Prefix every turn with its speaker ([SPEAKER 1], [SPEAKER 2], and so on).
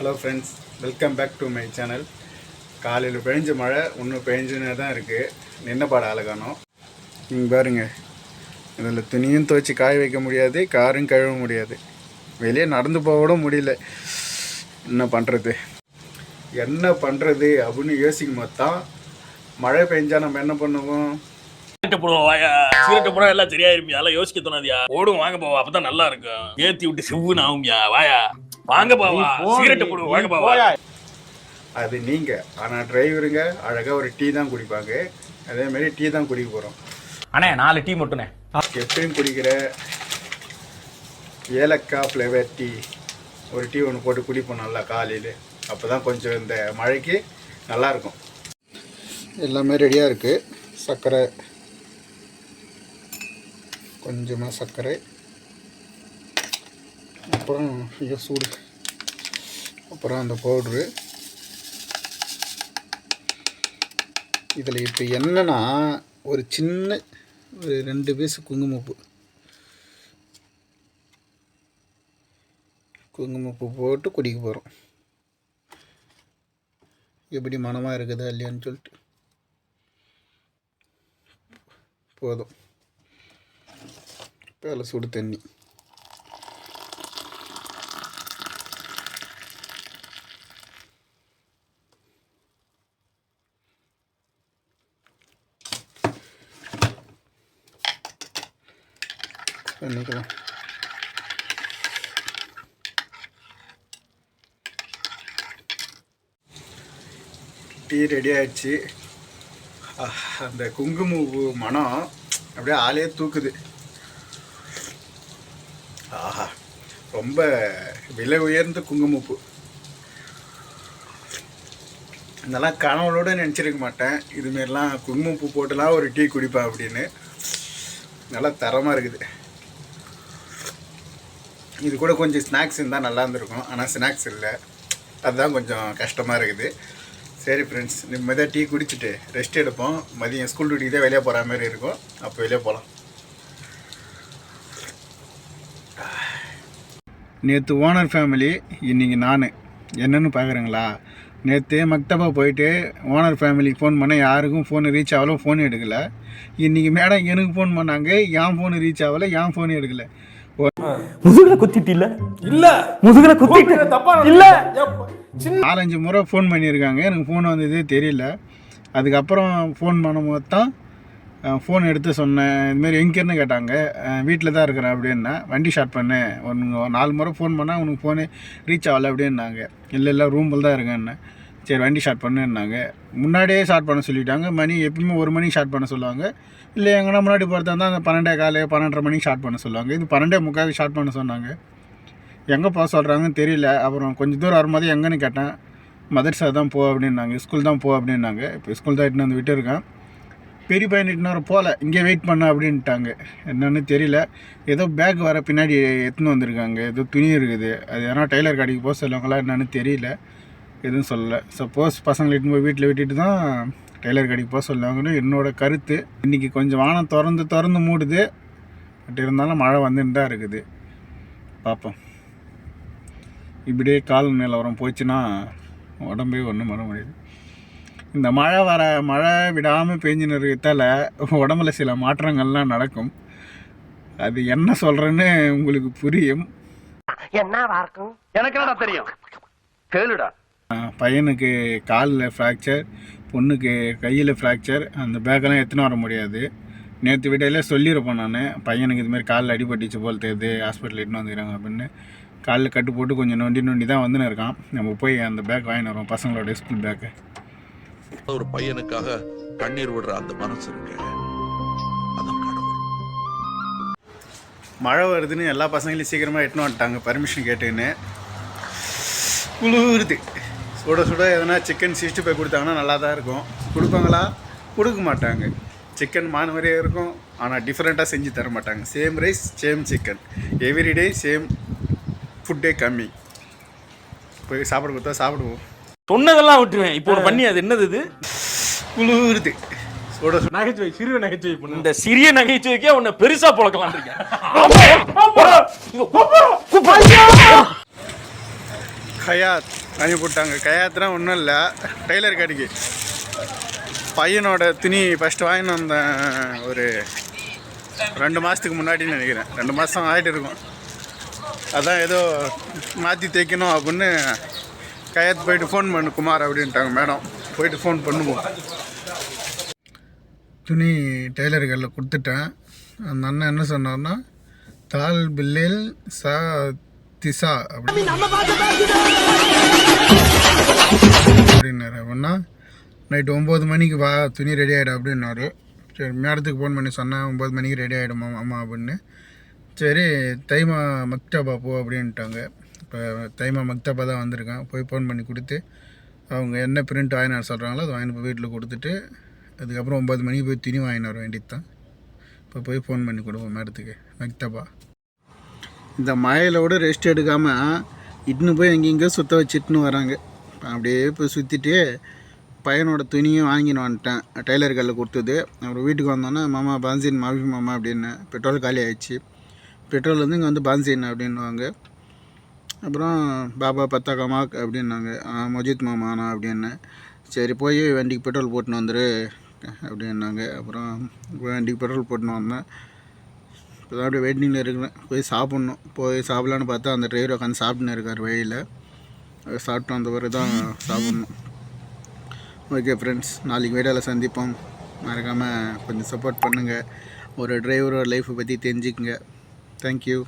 [SPEAKER 1] Hello friends welcome back to my channel காலையில் பெஞ்ச மழை இன்னும் பெஞ்சுனே தான் இருக்குது நின்ன பாட அழகானோம் நீங்கள் பாருங்க. இதில் துணியும் துவைச்சி காய வைக்க முடியாது காரும் கழுவ முடியாது. வெளியே நடந்து போக முடியல. என்ன பண்ணுறது என்ன பண்ணுறது அப்படின்னு யோசிக்கும் போது தான் மழை பெஞ்சா நம்ம என்ன பண்ணுவோம்?
[SPEAKER 2] சிகரெட் போடுவோம் வாயா எல்லாம் சரியாயிருமியா? அதெல்லாம் யோசிக்க தோணாதியா? ஓடும் வாங்க போவா அப்பதான் நல்லா இருக்கும். ஏத்தி விட்டு சிவ்வுன்னு ஆகும்யா? வாயா. வாங்க போவா. சிகரெட் போடுவோம் வாங்க போவா.
[SPEAKER 1] அது நீங்கள் ஆனால் டிரைவருங்க அழகாக ஒரு டீ தான் குடிப்பாங்க. அதேமாரி டீ தான் குடிக்க போகிறோம்
[SPEAKER 3] அண்ணே நாலு டீ மட்டுண்ணே
[SPEAKER 1] எப்பயும் குடிக்கிற ஏலக்காய் ஃப்ளேவர் டீ. ஒரு டீ ஒன்று போட்டு குடிப்போம் நல்லா காலையில். அப்போ தான் கொஞ்சம் இந்த மழைக்கு நல்லாயிருக்கும். எல்லாமே ரெடியாக இருக்குது சர்க்கரை. கொஞ்சமாக சர்க்கரை. அப்புறம் இதை சூடு. அப்புறம் அந்த பவுட்ரு. இதில் இப்போ என்னென்னா ஒரு சின்ன ஒரு ரெண்டு பீஸ் குங்குமப்பூ. குங்குமப்பூ போட்டு குடிக்க போகிறோம் எப்படி மனமாக இருக்குதா இல்லையான்னு சொல்லிட்டு. போதும். இப்போ அதில் சுடு தண்ணி. பண்ணிக்கலாம். டீ ரெடி ஆயிடுச்சு. அந்த குங்குமப்பூ மனம் அப்படியே ஆளே தூக்குது. ஆஹா ரொம்ப விலை உயர்ந்த குங்குமப்பூ இதெல்லாம் கனவுளோட நினச்சிருக்க மாட்டேன். இதுமாரிலாம் குங்குமப்பூ போட்டுலாம் ஒரு டீ குடிப்பேன் அப்படின்னு. நல்லா தரமாக இருக்குது. இது கூட கொஞ்சம் ஸ்நாக்ஸ் இருந்தால் நல்லா இருந்திருக்கும். ஆனால் ஸ்நாக்ஸ் இல்லை. அதுதான் கொஞ்சம் கஷ்டமாக இருக்குது. சரி ஃப்ரெண்ட்ஸ் நிம்மதியாக டீ குடிச்சிட்டு ரெஸ்ட் எடுப்போம். மதியம் ஸ்கூல் டியூட்டிக்கு தான் வெளியே போகிற மாதிரி இருக்கும். அப்போ வெளியே போகலாம் நேற்று ஓனர் ஃபேமிலி இன்றைக்கி நான். என்னென்னு பார்க்குறீங்களா நேற்று மக்தபா போயிட்டு ஓனர் ஃபேமிலிக்கு ஃபோன் பண்ண யாருக்கும் ஃபோன் ரீச் ஆகல ஃபோன் எடுக்கலை. இன்றைக்கி மேடம் எனக்கு ஃபோன் பண்ணாங்க என் ஃபோன் ரீச் ஆகலை என் ஃபோன் எடுக்கலை.
[SPEAKER 3] முதுகுல குத்திட்டு இல்ல. இல்ல முதுகுல குத்திட்டு இல்ல.
[SPEAKER 1] நாலஞ்சு முறை ஃபோன் பண்ணியிருக்காங்க. எனக்கு ஃபோன் வந்ததே தெரியல. அதுக்கப்புறம் ஃபோன் பண்ணும்போது தான் ஃபோன் எடுத்து சொன்னேன். இதுமாரி எங்கேருந்து கேட்டாங்க. வீட்டில் தான் இருக்கிறேன் அப்படின்னா வண்டி ஸ்டார்ட் பண்ணு. ஒன்று நாலு முறை ஃபோன் பண்ணால் உனக்கு ஃபோனு ரீச் ஆகலை அப்படின்னாங்க. இல்லை இல்லை ரூமில் தான் இருக்கேன்னு. சரி வண்டி ஸ்டார்ட் பண்ணுன்னாங்க. முன்னாடியே ஸ்டார்ட் பண்ண சொல்லிட்டாங்க. மணி எப்பயுமே ஒரு மணிக்கு ஸ்டார்ட் பண்ண சொல்லுவாங்க. இல்லை எங்கன்னா முன்னாடி பார்த்தா இருந்தால் அந்த பன்னெண்டே காலையே பன்னெண்டரை மணிக்கு ஸ்டார்ட் பண்ண சொல்லுவாங்க. இது பன்னெண்டே முக்காவுக்கு ஸ்டார்ட் பண்ண சொன்னாங்க. எங்கே போக சொல்கிறாங்கன்னு தெரியல. அப்புறம் கொஞ்சம் தூரம் வரும்போது எங்கேன்னு கேட்டேன். மதர்ஸா தான் போ அப்படின்னாங்க. ஸ்கூல் தான் போ அப்படின்னாங்க. இப்போ ஸ்கூல் தான் இட்டுன்னு வந்து விட்டுருக்கேன். பெரிய பையன் இட்டுன்னு வர போகல இங்கே வெயிட் பண்ண அப்படின்ட்டாங்க. என்னன்னு தெரியல. ஏதோ பேக் வர பின்னாடி எடுத்துன்னு வந்திருக்காங்க. ஏதோ துணி இருக்குது. அது எதனா டெய்லர் கடைக்கு போக சொல்லுவாங்களா என்னன்னு தெரியல. எதுவும் சொல்லலை. சப்போஸ் பசங்களை இட்டுன்னு போய் வீட்டில் விட்டுட்டு தான் டெய்லர் கடைக்கு போக சொல்லுவாங்கன்னு என்னோட கருத்து. இன்றைக்கி கொஞ்சம் வானம் திறந்து திறந்து மூடுது. பட் இருந்தாலும் மழை வந்துன்னு தான் இருக்குது. பார்ப்போம். இப்படியே கால நிலவரம் போச்சுன்னா உடம்பே ஒன்றும் பண்ண முடியாது. இந்த மழை வர மழை விடாமல் பெஞ்சுன்னு இருக்கிறதால உடம்புல சில மாற்றங்கள்லாம் நடக்கும். அது என்ன சொல்கிறேன்னு உங்களுக்கு புரியும்.
[SPEAKER 4] எனக்கு என்னடா தெரியும்? கேளுடா.
[SPEAKER 1] பையனுக்கு காலில் ஃப்ராக்சர் பொண்ணுக்கு கையில் ஃப்ராக்சர் அந்த பேக்கெல்லாம் எடுத்துன்னு வர முடியாது. நேற்று விடையில சொல்லியிருப்பேன் நான் பையனுக்கு இதுமாரி காலில் அடிபட்டுச்சு போல் தெரியுது ஹாஸ்பிட்டல் இட்டுன்னு வந்துக்கிறாங்க அப்படின்னு. காலில் கட்டு போட்டு கொஞ்சம் நொண்டி நொண்டி தான் வந்துன்னு இருக்கான். நம்ம போய் அந்த பேக் வாங்கின்னு வரோம் பசங்களோட ஸ்கூல் பேக்கு
[SPEAKER 5] ஒரு பையனுக்காக கண்ணீர் விடுற அந்த மனசு இருக்கு.
[SPEAKER 1] மழை வருதுன்னு எல்லா பசங்களையும் சீக்கிரமாக எட்டுன்னு வந்துட்டாங்க பர்மிஷன் கேட்டுன்னு. குளிருது. சுட சுட எதனா சிக்கன் சிக்ஸ்டி ஃபைவ் கொடுத்தாங்கன்னா நல்லா தான் இருக்கும். கொடுப்பாங்களா? கொடுக்க மாட்டாங்க. சிக்கன் மான் மாதிரியே இருக்கும். ஆனால் டிஃப்ரெண்ட்டாக செஞ்சு தர மாட்டாங்க. Same rice same chicken everyday same ஃபுட்டே கம்மி. போய் சாப்பிட கொடுத்தா சாப்பிடுவோம்.
[SPEAKER 2] சொன்னதெல்லாம் விட்டுருவேன். இப்போ ஒரு பண்ணி அது என்னது இது?
[SPEAKER 1] குளிருது. சுட சுட.
[SPEAKER 3] நகைச்சுவை சிறு நகைச்சுவை பண்ணு.
[SPEAKER 2] இந்த சிறிய நகைச்சுவைக்கே உன்னை பெருசா பொழக்கலாம் இருக்கேன்.
[SPEAKER 1] அனுப்பி விட்டாங்க கயாத்னா ஒன்றும் இல்லை. டெய்லர் கடைக்கு. பையனோட துணி ஃபஸ்ட்டு வாங்கினு வந்தேன். ஒரு ரெண்டு மாதத்துக்கு முன்னாடின்னு நினைக்கிறேன். ரெண்டு மாதம் ஆகிட்டு இருக்கும். அதான் ஏதோ மாற்றி தைக்கணும் அப்படின்னு கயாத் போயிட்டு ஃபோன் பண்ணு குமார் அப்படின்ட்டாங்க மேடம். போயிட்டு ஃபோன் பண்ணுவோம். துணி டெய்லர்களில் கடையில் கொடுத்துட்டேன். அந்த அண்ணன் என்ன சொன்னார்னா தால் பில்லில் சா திசா அப்படி. அப்படின்னாரு. அப்படின்னா நைட்டு ஒம்பது மணிக்கு வா துணி ரெடி ஆகிடும் அப்படின்னாரு. சரி மேடத்துக்கு ஃபோன் பண்ணி சொன்னேன் ஒம்பது மணிக்கு ரெடி ஆகிடுமா அம்மா அப்படின்னு. சரி தைமா மக்தபா போ அப்படின்ட்டாங்க. இப்போ தைமா மக்தபா தான் வந்திருக்கேன். போய் ஃபோன் பண்ணி கொடுத்து அவங்க என்ன பிரிண்ட் வாங்கினார் சொல்கிறாங்களோ அதை வாங்கிட்டு போய் வீட்டில் கொடுத்துட்டு அதுக்கப்புறம் ஒம்பது மணிக்கு போய் துணி வாங்கினார் வேண்டியது தான் இப்போ போய் ஃபோன் பண்ணி கொடுப்போம் மேடத்துக்கு மக்தபா. இந்த மழையிலோடு ரெஸ்ட் எடுக்காமல் இட்டுன்னு போய் எங்கெங்கேயோ சுற்ற வச்சுட்டுன்னு வராங்க. அப்படியே போய் சுற்றிட்டு பையனோட துணியும் வாங்கின்னு வந்துட்டேன். டெய்லர் கல்லில் கொடுத்தது. அப்புறம் வீட்டுக்கு வந்தோன்னே மாமா பான்சின் மாஃபி மாமா அப்படின்னு பெட்ரோல் காலி ஆயிடுச்சு. பெட்ரோல் வந்து இங்கே வந்து பான்சின் அப்படின்னுவாங்க. அப்புறம் பாபா பத்தாக்கா அப்படின்னாங்க. மொஜித் மாமாண்ணா அப்படின்னு. சரி போய் வண்டிக்கு பெட்ரோல் போட்டுன்னு வந்துரு அப்படின்னாங்க. அப்புறம் வண்டிக்கு பெட்ரோல் போட்டுன்னு வந்தேன். இப்போ தான் அப்படியே வெயிட்டிங்கில் இருக்கிறேன். போய் சாப்பிட்ணும். போய் சாப்பிட்லான்னு பார்த்தா அந்த டிரைவர் உட்காந்து சாப்பிட்டுன்னு இருக்கார் வழியில். சாப்பிட்டு வந்த பிறகு தான் சாப்பிட்ணும். ஓகே ஃப்ரெண்ட்ஸ் நாளைக்கு வீடியோவில் சந்திப்போம். மறக்காமல் கொஞ்சம் சப்போர்ட் பண்ணுங்கள் ஒரு டிரைவரோட லைஃப்பை பற்றி தெரிஞ்சுக்குங்க. தேங்க்யூ